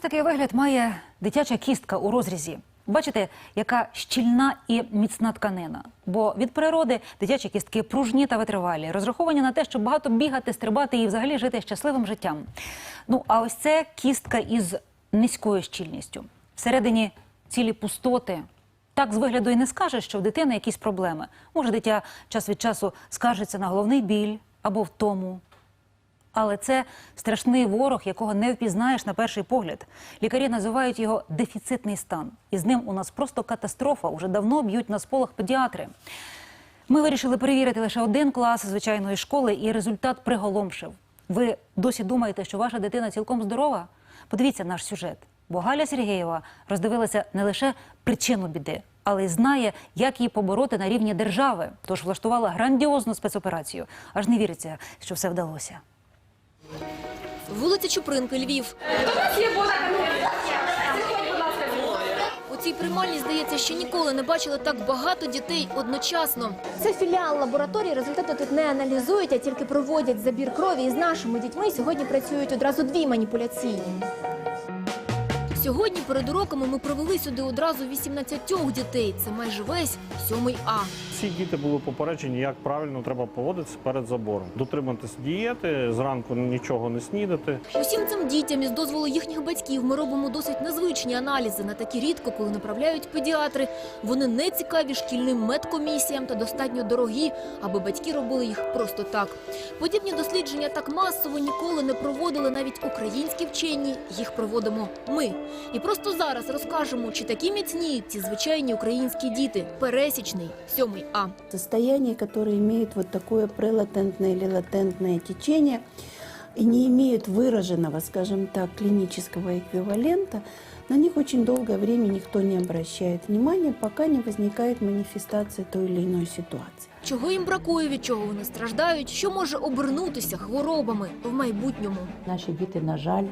Ось такий вигляд має дитяча кістка у розрізі. Бачите, яка щільна і міцна тканина. Бо від природи дитячі кістки пружні та витривалі, розраховані на те, щоб багато бігати, стрибати і взагалі жити щасливим життям. Ну а ось це кістка із низькою щільністю. Всередині цілі пустоти. Так з вигляду і не скажеш, що в дитини якісь проблеми. Може, дитя час від часу скаржиться на головний біль або втому. Але це страшний ворог, якого не впізнаєш на перший погляд. Лікарі називають його дефіцитний стан. І з ним у нас просто катастрофа. Уже давно б'ють на сполох педіатри. Ми вирішили перевірити лише один клас звичайної школи, і результат приголомшив. Ви досі думаєте, що ваша дитина цілком здорова? Подивіться наш сюжет. Бо Галя Сергієва роздивилася не лише причину біди, але й знає, як її побороти на рівні держави. Тож влаштувала грандіозну спецоперацію. Аж не віриться, що все вдалося. Вулиця Чупринки, Львів. У цій приймальні, здається, ще ніколи не бачили так багато дітей одночасно. Це філіал лабораторії. Результати тут не аналізують, а тільки проводять забір крові. І з нашими дітьми сьогодні працюють одразу дві маніпуляційні. Сьогодні перед уроками ми провели сюди одразу 18 дітей. Це майже весь сьомий А. Всі діти були попереджені, як правильно треба поводитися перед забором. Дотриматися дієти, зранку нічого не снідати. Усім цим дітям із дозволу їхніх батьків ми робимо досить незвичні аналізи на такі рідко, коли направляють педіатри. Вони не цікаві шкільним медкомісіям та достатньо дорогі, аби батьки робили їх просто так. Подібні дослідження так масово ніколи не проводили навіть українські вчені. Їх проводимо ми. І просто зараз розкажемо, чи такі міцні ці звичайні українські діти. Пересічний сьомий А. Состояния, которые имеют вот такое прелатентное или латентное течение и не имеют выраженного, скажем так, клинического эквивалента, на них очень долгое время никто не обращает внимания, пока не возникает манифестация той или иной ситуации. Чого їм бракує, від чого вони страждають, що може обернутися хворобами в майбутньому. Наші діти, на жаль,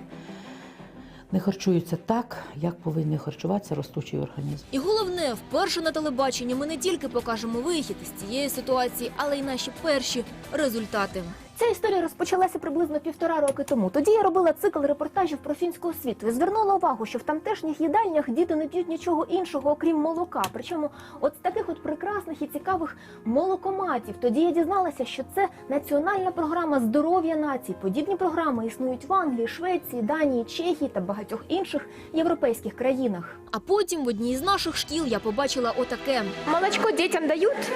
не харчуються так, як повинні харчуватися ростучий організм. І головне, вперше на телебаченні ми не тільки покажемо вихід з цієї ситуації, але й наші перші результати. Ця історія розпочалася приблизно півтора роки тому. Тоді я робила цикл репортажів про фінську освіту і звернула увагу, що в тамтешніх їдальнях діти не п'ють нічого іншого, окрім молока. Причому от з таких от прекрасних і цікавих молокоматів. Тоді я дізналася, що це національна програма здоров'я націй. Подібні програми існують в Англії, Швеції, Данії, Чехії та багатьох інших європейських країнах. А потім в одній з наших шкіл я побачила отаке. Молочко дітям дають?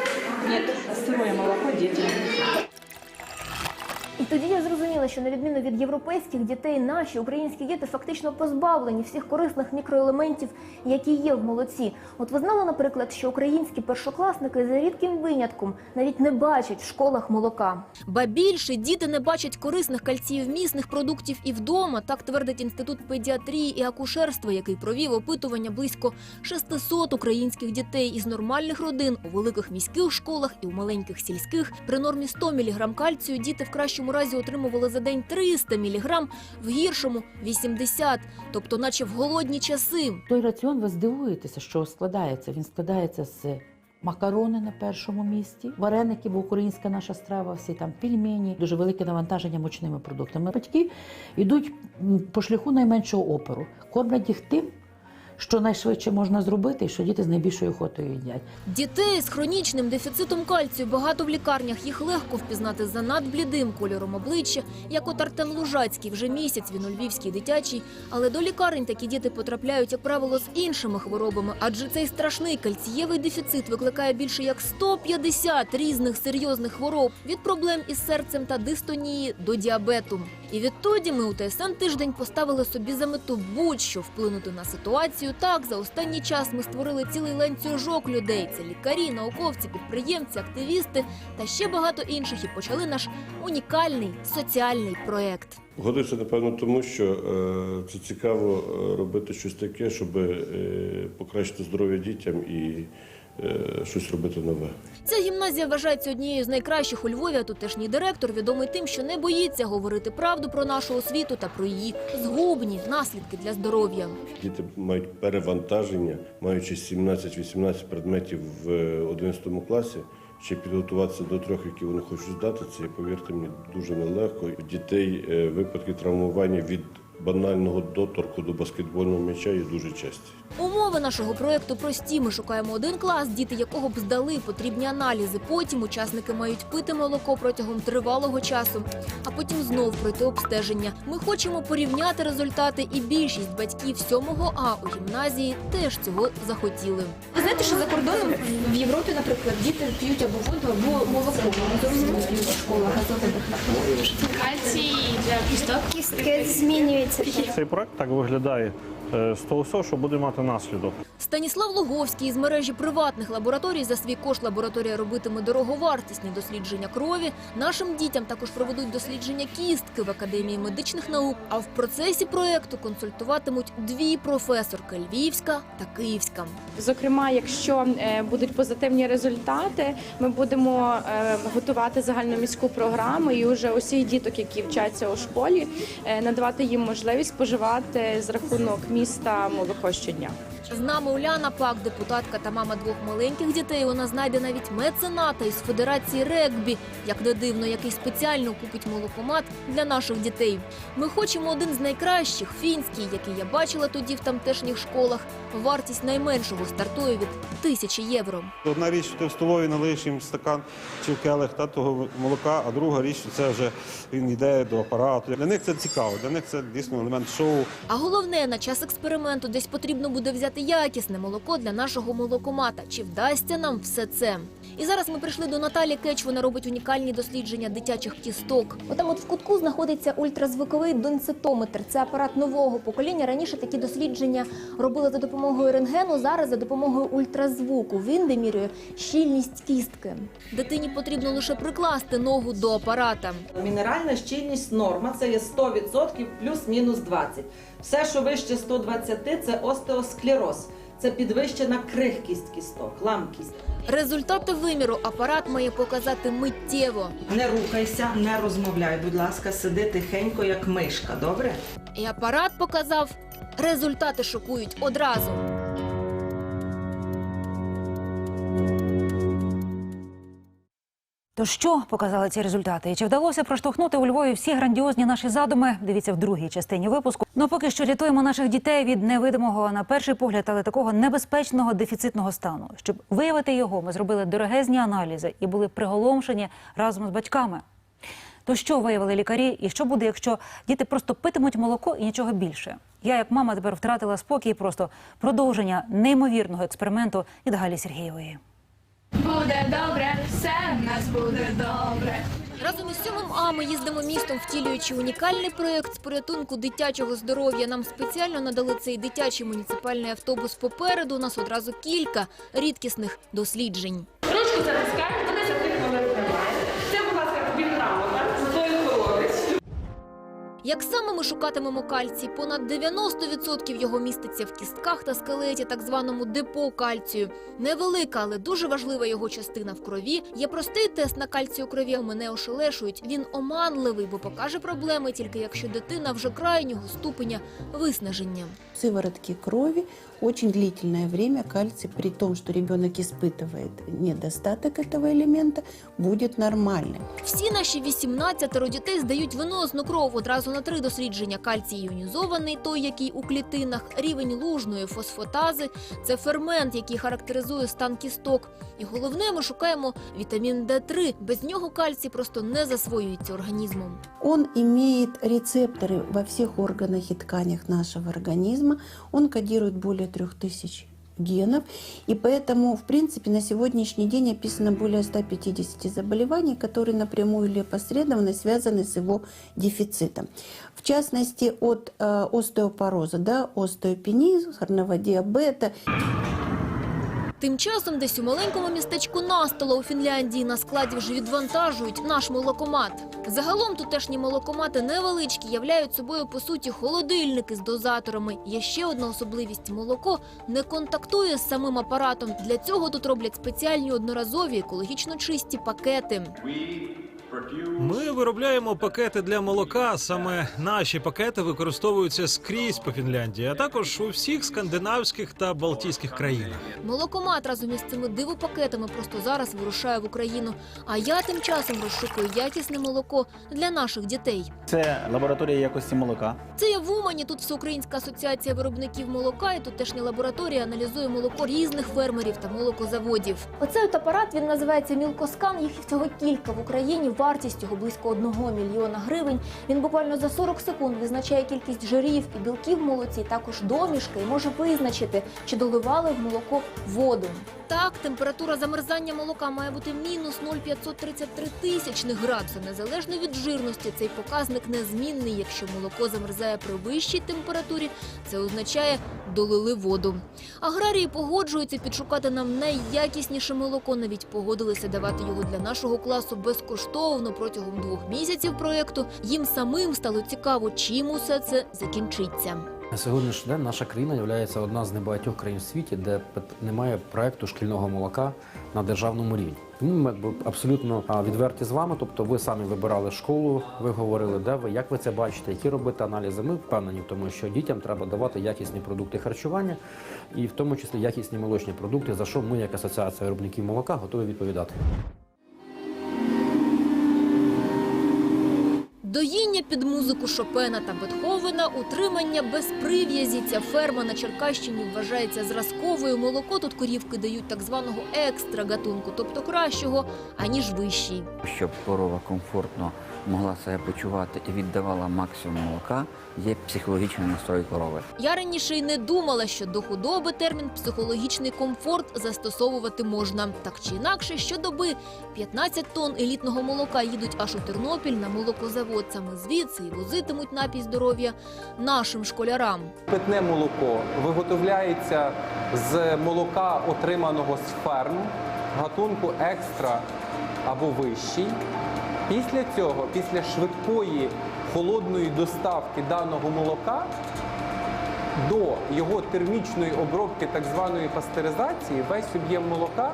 Нет, сырое молоко детям. Тоді я зрозуміла, що на відміну від європейських дітей, наші українські діти фактично позбавлені всіх корисних мікроелементів, які є в молоці. От ви знали, наприклад, що українські першокласники за рідким винятком навіть не бачать в школах молока. Ба більше діти не бачать корисних кальцієвмісних продуктів і вдома. Так твердить інститут педіатрії і акушерства, який провів опитування близько 600 українських дітей із нормальних родин у великих міських школах і у маленьких сільських. При нормі 100 мг кальцію діти в кращому разі отримували за день 300 мг, в гіршому 80, тобто наче в голодні часи. Той раціон ви здивуєтеся, що складається. Він складається з макарони на першому місці, вареники, бо українська наша страва, всі там пельмені, дуже велике навантаження мучними продуктами. Батьки йдуть по шляху найменшого опору, кормлять їх тим, що найшвидше можна зробити, і що діти з найбільшою охотою їдять. Дітей з хронічним дефіцитом кальцію багато в лікарнях. Їх легко впізнати за надблідим кольором обличчя, як от Артем Лужацький. Вже місяць він у Львівській дитячій. Але до лікарень такі діти потрапляють, як правило, з іншими хворобами. Адже цей страшний кальцієвий дефіцит викликає більше як 150 різних серйозних хвороб від проблем із серцем та дистонії до діабету. І відтоді ми у ТСН тиждень поставили собі за мету будь-що вплинути на ситуацію. Так, за останній час ми створили цілий ланцюжок людей. Це лікарі, науковці, підприємці, активісти та ще багато інших. І почали наш унікальний соціальний проект. Годиться, напевно, тому що е, це цікаво е, робити щось таке, щоб е, покращити здоров'я дітям і щось робити нове. Ця гімназія вважається однією з найкращих у Львові. а Тутешній директор відомий тим, що не боїться говорити правду про нашу освіту та про її згубні наслідки для здоров'я. Діти мають перевантаження, маючи 17-18 предметів в 11 класі. Ще підготуватися до трьох, які вони хочуть здати, це повірте мені дуже нелегко. У дітей е, випадки травмування від банального доторку до баскетбольного м'яча є дуже часті. Умови нашого проекту прості. Ми шукаємо один клас, діти якого б здали потрібні аналізи. Потім учасники мають пити молоко протягом тривалого часу, а потім знов пройти обстеження. Ми хочемо порівняти результати, і більшість батьків 7 А у гімназії теж цього захотіли. Ви знаєте, що за кордоном в Європі, наприклад, діти п'ють або воду, або молоко. Вони зовсім п'ють в школах. Кальцій для кісток. Кістки змінюються. Цей проект так виглядає е, з того що буде мати наслідок. Станіслав Логовський із мережі приватних лабораторій за свій кошт лабораторія робитиме дороговартісні дослідження крові. Нашим дітям також проведуть дослідження кістки в Академії медичних наук. А в процесі проекту консультуватимуть дві професорки Львівська та Київська. Зокрема, якщо е, будуть позитивні результати, ми будемо е, готувати загальноміську програму і вже усіх діток, які вчаться у школі, е, надавати їм можливість споживати з рахунок міста молоко щодня. З нами Уляна Пак, депутатка та мама двох маленьких дітей. Вона знайде навіть мецената із федерації регбі, як не дивно, який спеціально купить молокомат для наших дітей. Ми хочемо один з найкращих фінський, який я бачила тоді в тамтешніх школах. Вартість найменшого стартує від тисячі євро. Одна річ, що ти в столові налиєш їм стакан чи в келих та того молока, а друга річ, що це вже він йде до апарату. Для них це цікаво, для них це дійсно елемент шоу. А головне, на час експерименту десь потрібно буде взяти якісне молоко для нашого молокомата. Чи вдасться нам все це? І зараз ми прийшли до Наталі Кеч. Вона робить унікальні дослідження дитячих кісток. Отам от в кутку знаходиться ультразвуковий донцитометр. Це апарат нового покоління. Раніше такі дослідження робили за допомогою рентгену, зараз за допомогою ультразвуку. Він вимірює щільність кістки. Дитині потрібно лише прикласти ногу до апарата. Мінеральна щільність норма це є 100% плюс-мінус 20. Все, що вище 120, це остеосклероз. Це підвищена крихкість кісток, ламкість. Результати виміру апарат має показати миттєво. Не рухайся, не розмовляй, будь ласка, сиди тихенько, як мишка, добре? І апарат показав. Результати шокують одразу. То що показали ці результати? І чи вдалося проштовхнути у Львові всі грандіозні наші задуми? Дивіться в другій частині випуску. Ну поки що рятуємо наших дітей від невидимого на перший погляд, але такого небезпечного дефіцитного стану. Щоб виявити його, ми зробили дорогезні аналізи і були приголомшені разом з батьками. То що виявили лікарі, і що буде, якщо діти просто питимуть молоко і нічого більше? Я, як мама, тепер втратила спокій. Просто продовження неймовірного експерименту Галі Сергієвої. Буде добре, все в нас буде добре. Разом із сьомим А ми їздимо містом, втілюючи унікальний проєкт з порятунку дитячого здоров'я. Нам спеціально надали цей дитячий муніципальний автобус попереду. У нас одразу кілька рідкісних досліджень. Ручку затискаємо, до 10 Як саме ми шукатимемо кальцій? Понад 90% його міститься в кістках та скелеті, так званому депо кальцію. Невелика, але дуже важлива його частина в крові. Є простий тест на кальцію у крові. Мене ошелешують. Він оманливий, бо покаже проблеми тільки якщо дитина вже крайнього ступеня виснаження. сыворотки крови очень длительное время кальций, при том, что ребенок испытывает недостаток этого элемента, будет нормальным. Всі наші 18 дітей здають венозну кров одразу на три дослідження. Кальцій іонізований, той, який у клітинах, рівень лужної фосфотази – це фермент, який характеризує стан кісток. І головне, ми шукаємо вітамін Д3. Без нього кальцій просто не засвоюється організмом. Он имеет рецепторы во всех органах и тканях нашего организма. Он кодирует более 3000 генов. И поэтому, в принципе, на сегодняшний день описано более 150 заболеваний, которые напрямую или опосредованно связаны с его дефицитом. В частности, от э, остеопороза, да, остеопении, сахарного диабета, Тим часом десь у маленькому містечку Настола у Фінляндії на складі вже відвантажують наш молокомат. Загалом тутешні молокомати невеличкі, являють собою по суті холодильники з дозаторами. Є ще одна особливість: молоко не контактує з самим апаратом. Для цього тут роблять спеціальні одноразові екологічно чисті пакети. Ми виробляємо пакети для молока. Саме наші пакети використовуються скрізь по Фінляндії, а також у всіх скандинавських та балтійських країнах. Молокомат разом із цими дивопакетами просто зараз вирушає в Україну. А я тим часом розшукую якісне молоко для наших дітей. Це лабораторія якості молока. Це я в Умані тут Всеукраїнська асоціація виробників молока і тутешня лабораторія аналізує молоко різних фермерів та молокозаводів. Оцей от апарат він називається Мілкоскан. Їх всього кілька в Україні. Вартість його близько 1 мільйона гривень. Він буквально за 40 секунд визначає кількість жирів і білків молоці, також домішки, і може визначити, чи доливали в молоко воду. Так, температура замерзання молока має бути мінус 0,533 тисячних градуса. Незалежно від жирності, цей показник незмінний. Якщо молоко замерзає при вищій температурі, це означає долили воду. Аграрії погоджуються підшукати нам найякісніше молоко. Навіть погодилися давати його для нашого класу безкоштовно протягом двох місяців проєкту. Їм самим стало цікаво, чим усе це закінчиться. На сьогоднішній день наша країна є одна з небагатьох країн в світі, де немає проекту шкільного молока на державному рівні. Ми абсолютно відверті з вами. Тобто, ви самі вибирали школу, ви говорили, де ви, як ви це бачите, які робити аналізи. Ми впевнені в тому, що дітям треба давати якісні продукти харчування, і в тому числі якісні молочні продукти, за що ми, як асоціація виробників молока, готові відповідати. Доїння під музику Шопена та Бетховена, утримання без прив'язі. Ця ферма на Черкащині вважається зразковою. Молоко тут корівки дають так званого екстра гатунку, тобто кращого, аніж вищий. Щоб корова комфортно могла себе почувати і віддавала максимум молока, є психологічний настрой корови. Я раніше й не думала, що до худоби термін психологічний комфорт застосовувати можна. Так чи інакше, щодоби 15 тонн елітного молока їдуть аж у Тернопіль на молокозавод. Саме звідси і возитимуть напій здоров'я нашим школярам. Питне молоко виготовляється з молока, отриманого з ферм, гатунку екстра або вищий. Після цього, після швидкої холодної доставки даного молока до його термічної обробки, так званої пастеризації, весь об'єм молока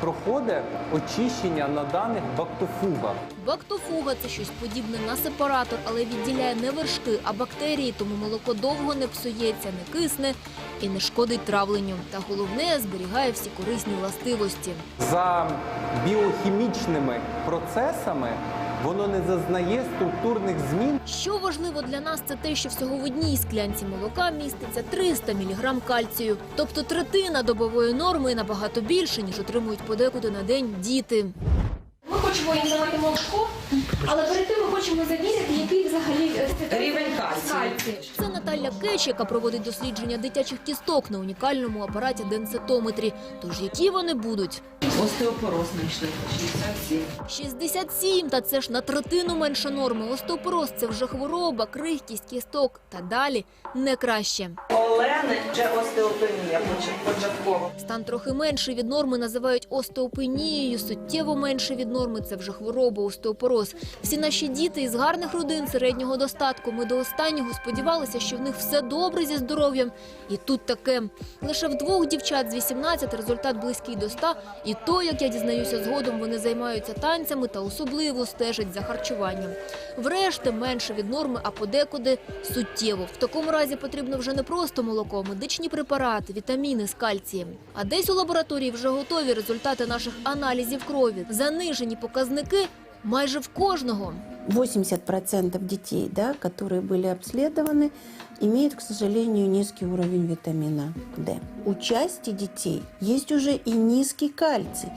проходить очищення на даних бактофугах. Бактофуга це щось подібне на сепаратор, але відділяє не вершки, а бактерії, тому молоко довго не псується, не кисне і не шкодить травленню. Та головне зберігає всі корисні властивості. За біохімічними процесами воно не зазнає структурних змін. Що важливо для нас, це те, що всього в одній склянці молока міститься 300 мг кальцію, тобто третина добової норми і набагато більше, ніж отримують подекуди на день діти. Ми хочемо їм давати молочко, але перед тим хочемо завірити, який взагалі е, Рівень кальцію. Це Наталя Кеч, яка проводить дослідження дитячих кісток на унікальному апараті денситометрі. Тож які вони будуть? Остеопороз знайшли 67. 67, та це ж на третину менше норми. Остеопороз – це вже хвороба, крихкість кісток та далі не краще. Олени вже остеопенія початково. Стан трохи менший від норми називають остеопенією, суттєво менший від норми – це вже хвороба, остеопороз. Всі наші діти із гарних родин середнього достатку. Ми до останнього сподівалися, що в них все добре зі здоров'ям. І тут таке. Лише в двох дівчат з 18 результат близький до 100. І то, як я дізнаюся згодом, вони займаються танцями та особливо стежать за харчуванням. Врешті менше від норми, а подекуди суттєво. В такому разі потрібно вже не просто молоко, а медичні препарати, вітаміни з кальцієм. А десь у лабораторії вже готові результати наших аналізів крові. Занижені показники майже в кожного. 80% детей, да, которые были обследованы, имеют, к сожалению, низкий уровень витамина D. У части детей есть уже и низкий кальций.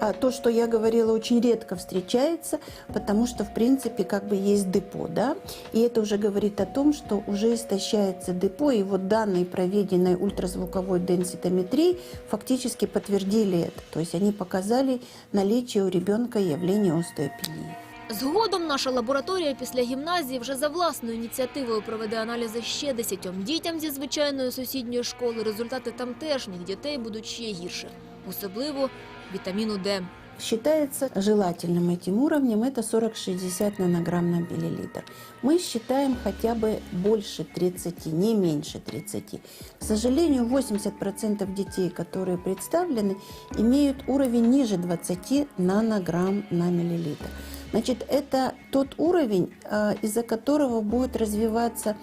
А то, что я говорила, очень редко встречается, потому что, в принципе, как бы есть депо, да, и это уже говорит о том, что уже истощается депо, и вот данные проведенной ультразвуковой денситометрии фактически подтвердили это, то есть они показали наличие у ребенка явления остеопении. Згодом наша лабораторія після гімназії вже за власною ініціативою проведе аналізи ще десятьом дітям зі звичайної сусідньої школи. Результати тамтешніх дітей будуть ще гірше, Особливо вітаміну Д. Считается желательным этим уровнем это 40-60 нанограмм на миллилитр. Мы считаем хотя бы больше 30, не меньше 30. К сожалению, 80% детей, которые представлены, имеют уровень ниже 20 нанограмм на миллилитр. Значит, это тот уровень, а, из-за которого будет развиваться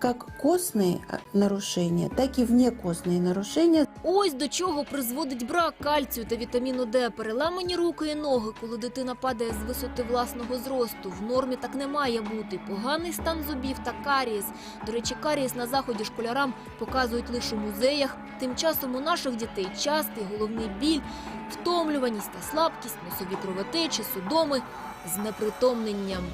как костные а, нарушения, так и внекостные нарушения. Ось до чого призводить брак кальцію та вітаміну Д. Переламані руки і ноги, коли дитина падає з висоти власного зросту. В нормі так не має бути. Поганий стан зубів та карієс. До речі, карієс на заході школярам показують лише у музеях. Тим часом у наших дітей частий головний біль, втомлюваність та слабкість, носові кровотечі, судоми з непритомненням.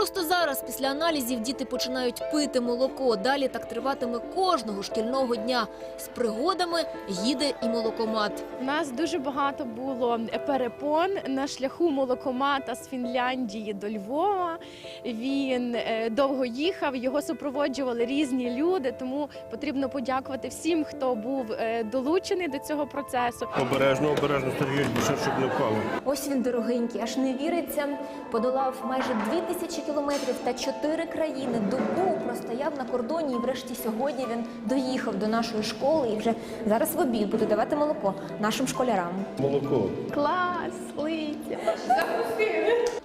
Просто зараз, після аналізів, діти починають пити молоко. Далі так триватиме кожного шкільного дня. З пригодами їде і молокомат. У нас дуже багато було перепон на шляху молокомата з Фінляндії до Львова. Він е, довго їхав, його супроводжували різні люди. Тому потрібно подякувати всім, хто був е, долучений до цього процесу. Обережно, обережно, Сергій, щоб не впало. Ось він дорогенький, аж не віриться. Подолав майже дві тисячі кілометрів та чотири країни. Добу простояв на кордоні, і врешті сьогодні він доїхав до нашої школи і вже зараз в обід буде давати молоко нашим школярам. Молоко. Клас, Лиця!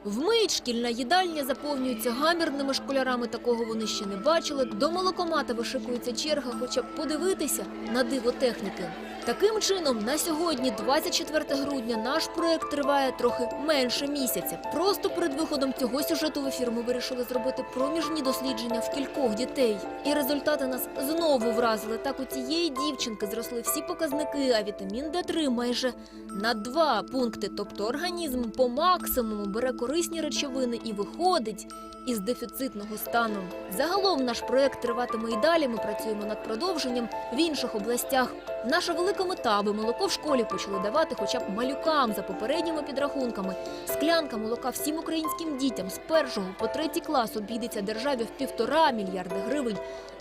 Вмить шкільна їдальня заповнюється гамірними школярами. Такого вони ще не бачили. До молокомата вишикується черга, хоча б подивитися на диво техніки. Таким чином, на сьогодні, 24 грудня, наш проект триває трохи менше місяця. Просто перед виходом цього сюжету в ефір ми вирішили зробити проміжні дослідження в кількох дітей. І результати нас знову вразили. Так у цієї дівчинки зросли всі показники, а вітамін Д3 майже на два пункти. Тобто організм по максимуму бере корисні речовини і виходить із дефіцитного стану. Загалом наш проект триватиме і далі. Ми працюємо над продовженням в інших областях. Наша велика мета, аби молоко в школі почали давати хоча б малюкам за попередніми підрахунками. Склянка молока всім українським дітям з першого по третій клас обійдеться державі в півтора мільярди гривень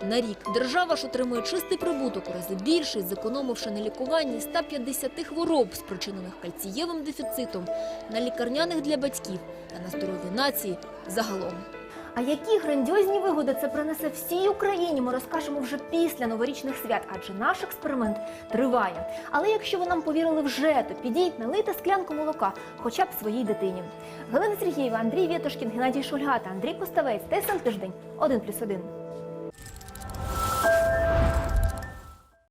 на рік. Держава ж отримує чистий прибуток у рази більший, зекономивши на лікуванні 150 хвороб, спричинених кальцієвим дефіцитом, на лікарняних для батьків та на здоров'я нації загалом. А які грандіозні вигоди це принесе всій Україні, ми розкажемо вже після новорічних свят, адже наш експеримент триває. Але якщо ви нам повірили вже, то підіть, налийте склянку молока, хоча б своїй дитині. Галина Сергієва, Андрій Вєтошкін, Геннадій Шульга та Андрій Поставець. ТСН тиждень 1+,1.